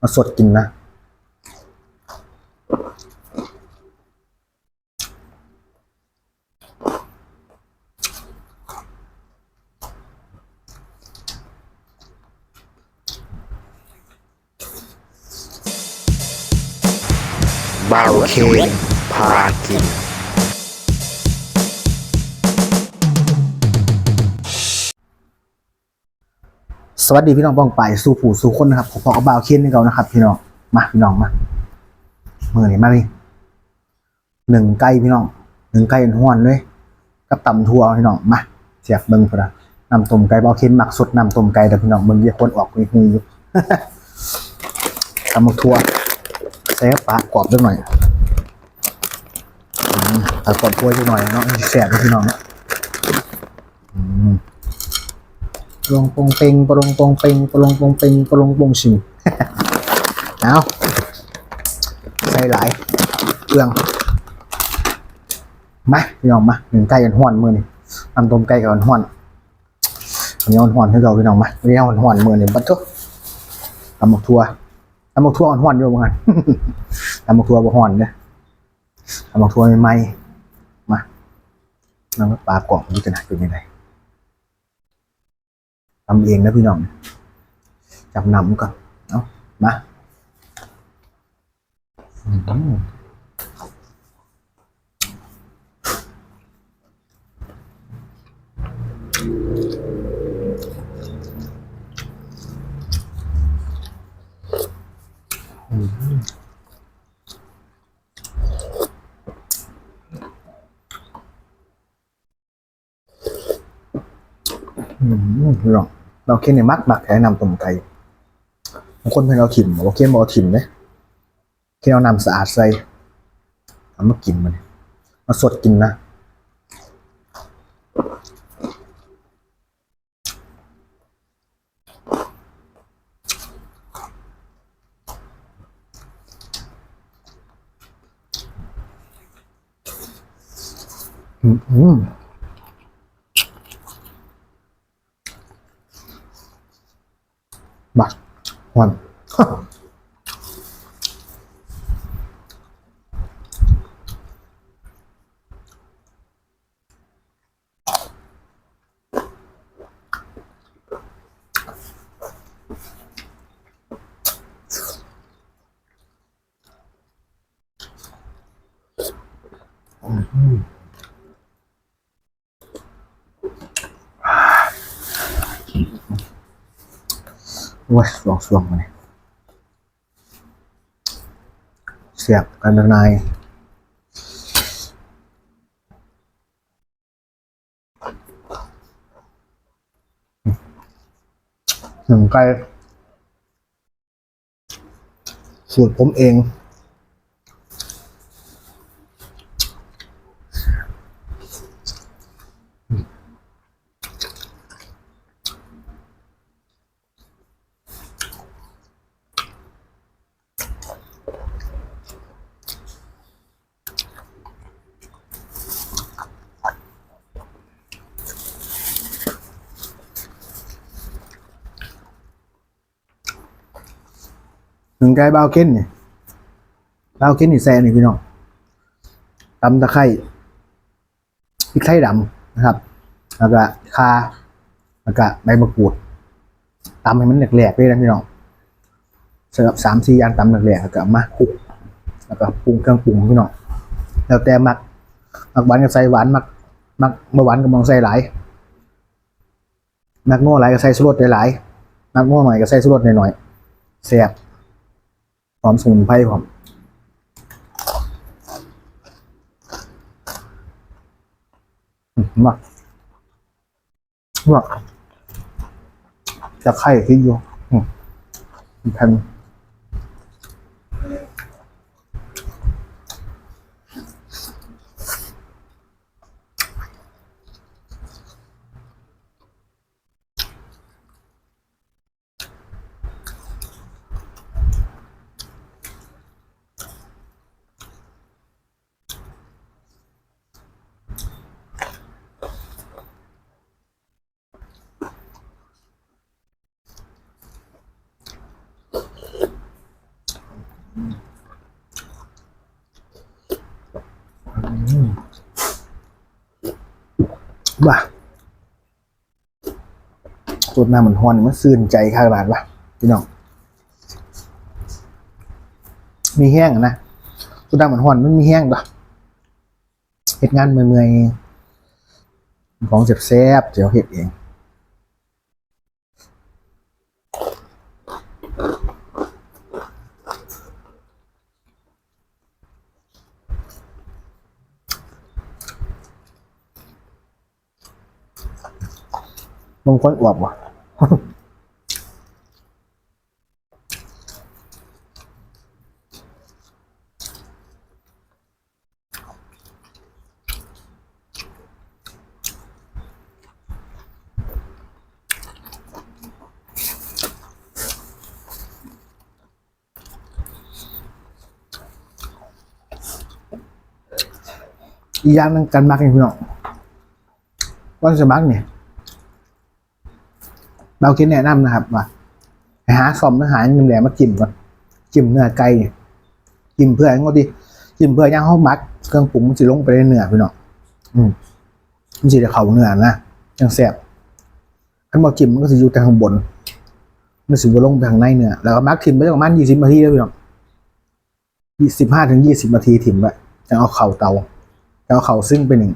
มาสดกินนะ สวัสดีพี่น้องป้องไปสู่ผู้สู่คนนะครับผมพอกับบาวเคียนนี่เขานะครับ พี่น้องมาพี่น้องมามือนี่มาพี่หนึ่งไก่พี่น้องหนึ่งไก่ห้วนเลยกับตำทั่วพี่น้องมาเสียบเบิ้งพอนะนำต้มไก่บาเคียนหมักสดนำต้มไก่เด้อพี่น้องเบิ้งเยี่ยคนออกหุยหุยอยู่ตำบักทั่วใส่กับปลากรอบด้วยหน่อยอืมปลากรอบทั่วจังหน่อยเนาะแสบพี่น้องเนาะอืม ปลงปงเปงปลงปงเปงปลงปงเปงปลงปงชิงเอาใส่หลายเรื่องมาพี่น้องมาหนึ่งไก่กันห้อนมือนี่ทำต้มไก่กันห้อนอันนี้ห้อนให้เราพี่น้องมาอันนี้ห้อนมือนี่บัดทุกตำหมกทัวตำหมกทัวห้อนอยู่เหมือนกันตำหมกทัวบ่ห้อนเนี่ยตำหมกทัวใหม่ๆมาน้ำปลากรอบดูจะหนักเป็นยังไง ทำเองนะพี่น้องจับนำก่อนเอามาอืมอืมพี่น้อง เราเคนในมักมักแนะนำต้มไก่บางคนเพื่อนเราถิ่มบอกเคนบอกถิ่มเนี่ยเคนเอาน้ำสะอาดใส่เอามากินมันมาสดกินนะอืมอืมบัก ห วันโอ้ยลองสวงมาเนี่ยเสียบกันนายหนึ่งไก่สูตรผมเอง หนึ่งไก่บาวเก้นเนี่ยบาวเก้นนี่แซ่นี่พี่น้องตำตะไคร้พริกไทยดำนะครับ แล้วก็ข่าแล้วก็ใบมะกรูดตำให้มันแหลกๆเลยนะพี่น้องสำหรับสามสี่อันตำแหลกๆแล้วก็มาคลุก แล้วก็ปรุงเครื่องปรุงพี่น้องแล้วแต่มักมักหวานก็ใส่หวานมักมักเมื่อหวานก็มองใส่หลายมักง้อหลายก็ใส่สุรสหลายมักง้อหน่อยก็ใส่สุรสหน่อยๆแซ่บ หอมสมุนไพรผมมากมากจะไข่ที่อยู่แผ่น อืมว่ะตัวหน้าเหมือนฮอนมันซื่นใจข้างร้านว่ะพี่น้อง มีแห้งนะตัวหน้าเหมือนฮอนมันมีแห้งปะเฮ็ดงานเมื่อยๆของแซบเดี๋ยวเฮ็ดเอง บางคนอวบว่ะอีกอย่างนึงการมักนี่พี่น้องว่าจะมักเนี่ย เราคิดแนะนำนะครับว่าหาซอมเนื้อหาเงินแหลมมาจิ้มก่อนจิ้มเนื้อไก่เนี่ยจิ้มเพื่อให้งดดีจิ้มเพื่อย่างเขามักเครื่องปรุงมันจะลงไปในเนื้อพี่น้องอืมมันจะเข้าเนื้อนะยังแซ่บขันบอกจิ้มมันก็จะอยู่แต่ข้างบนมันสิบลงไปข้างในเนื้อแล้วก็มักทิมไปประมาณยี่สิบนาทีเลยพี่น้องยี่สิบห้าถึงยี่สิบนาทีถิ่มไว้จะเอาเข่าเตาจะเอาเข่าซึ่งไปหนึ่ง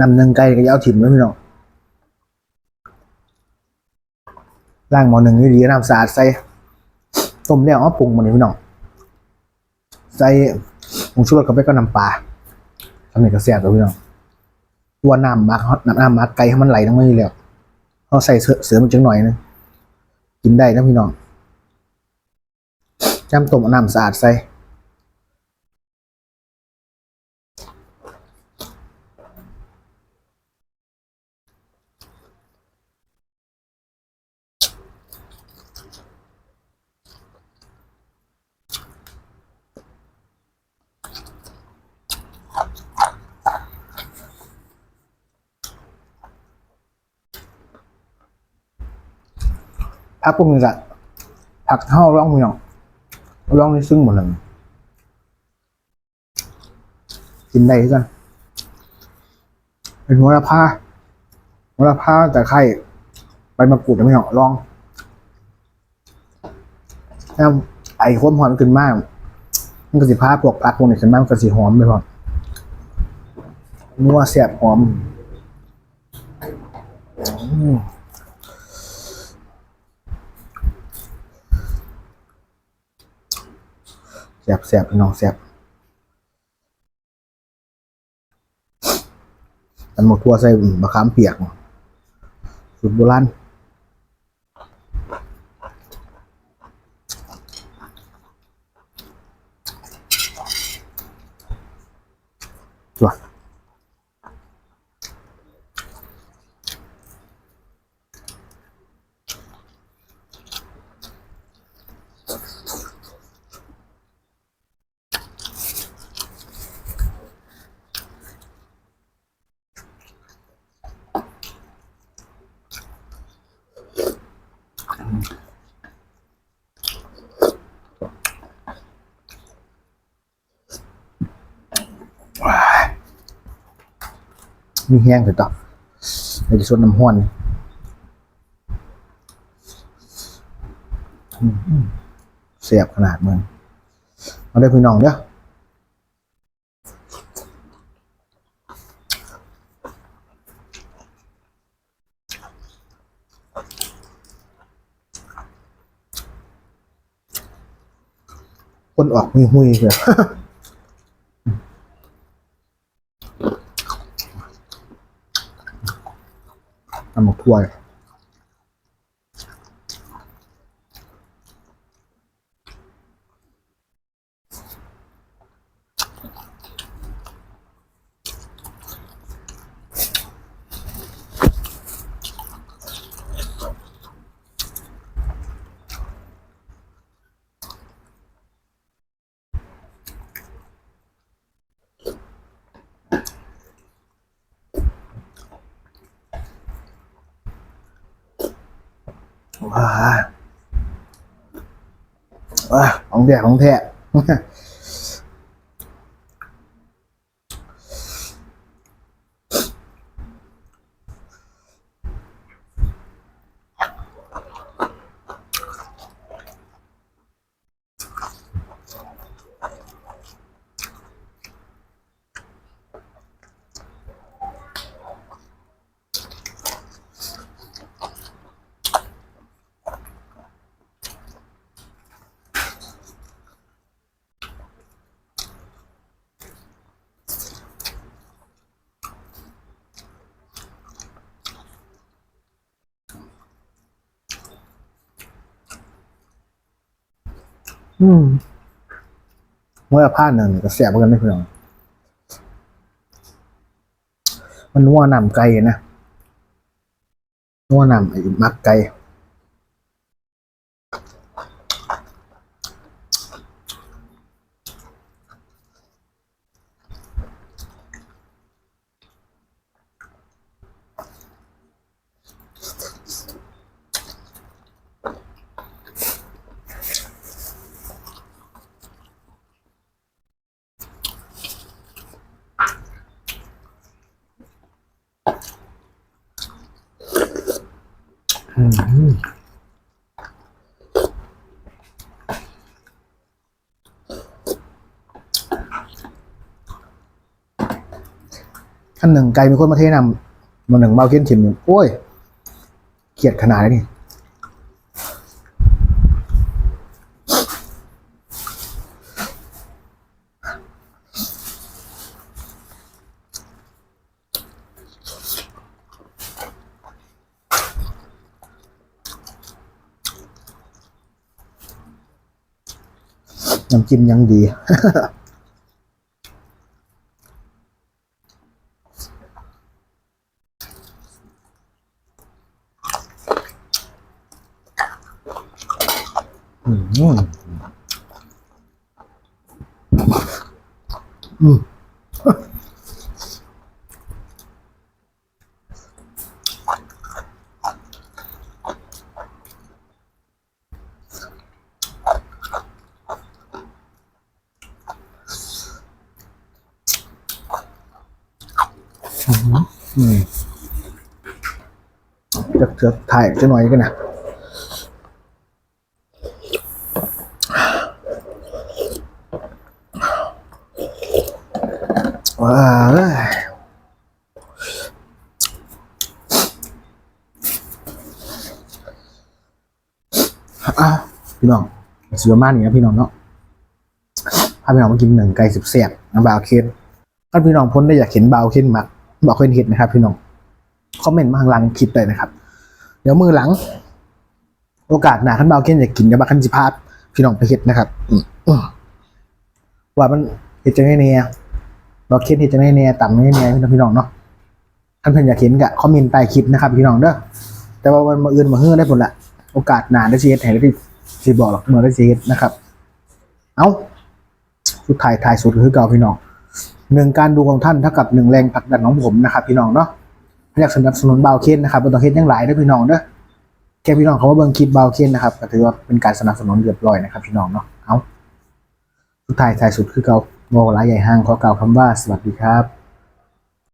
นำหนึ่งไก่ก็จะเอาถิ่มไว้พี่น้องล่างหมอหนึ่งนี่ดีน้ำสะอาดใส่ต้มแล้วเอาปรุงมันนี่พี่น้องใส่ผงชูรสเข้าไปก็น้ำปลาทำให้กระเสียบเลยพี่น้องตัวน้ำมักน้ำน้ำมักไก่ให้มันไหลทั้งมือแล้วเขาใส่เสือมันจังหน่อยนึงกินได้นะพี่น้องจำต้มน้ำสะอาดใส่ พักพวกนี้จะผักเข้าร่องพี่น้องร่องนี่ซึ่งหมดเลยกินได้กันเป็นหัวละผ้าหัวละผ้าแต่ไข่ใบมะกรูดนะพี่น้องลองแล้วไอ้ความหอมมันขึ้นมาก มันก็สิผ้าพวกผักพวกนี้ขึ้นมากมันก็สิหอมไปพร้อมนัวแซ่บหอม อืม แสบแสบพี่น้องแสบอันหมกทั่วใส่บะขามเปียกสุดโบราณจ้ะ มีแห้งถูกต้องเราจะชดน้ำห้วนเสียบขนาดมึงมาได้พี่น้องเด้อคนออกมีหุยเลย น้ำหมกถ้วยว้าว้าของแท้ของแท้ อืมเมื่อผ้าหนึ่งก็เสียบกันไม่เพียงมันนัวหนำไก่นะนัวหนำไอ้มักไก่อืม ขั้นหนึ่งไก่มีคนมาเทนำมาหนึ่งเบาเขียนถิ่มหนึ่งโอ้ยเกลียดขนาดนี้นี่น้ำจิ้มยังดี อืมอืม อืมจะจะถ่ายจะหน่อยกันนะว้าวอะพี่น้องเสือมากนี่นะพี่น้องเนาะพาพี่น้องมากินหนึ่งไก่สิบเสียบน้ำบาวเคนถ้าพี่น้องพ้นได้อยากเห็นบาวเคนมัก บาวเคนเห็ดนะครับพี่น้องคอมเมนต์มาข้างหลังคลิปเลยนะครับ เดี๋ยวมือหลัง โอกาสหนาขั้นบาวเคนอยากกินเดี๋ยวขั้นสิพาดพี่น้องไปเห็ดนะครับว่ามันเห็ดจังไงเนี่ยเราเค้นเห็นจะได้แน่ต่ำไม่แน่พี่น้องพี่น้องเนาะท่านเพื่อนอยากเห็นกะคอมเมนต์ใต้คลิปนะครับพี่น้องเด้อแต่ว่าวันมาอื่นมาเฮือได้ผลละโอกาสหนาได้ชีเฮ็ดให้ได้ที่สิบอกหรอกเมื่อได้ชีเฮ็ดนะครับ เอาสุดท้ายทายสุดคือเก่าพี่น้อง หนึ่งการดูของท่านเท่ากับหนึ่งแรงผลักดันของผมนะครับพี่น้องเนาะอยากสนับสนุนเบาเคนนะครับบนต้อเฮ็ดยังหลายด้อพี่น้องเด้อแค่พี่น้องเขาว่าเบิ้งคลิปเบาเคนนะครับก็ถือว่าเป็นการสนับสนุนเรียบร้อยนะครับพี่น้องเนาะเอาสุดท้ายท้ายสุดคือเกาโมลายใหญ่ห้างขอกล่าวคำว่าสวัสดีครับ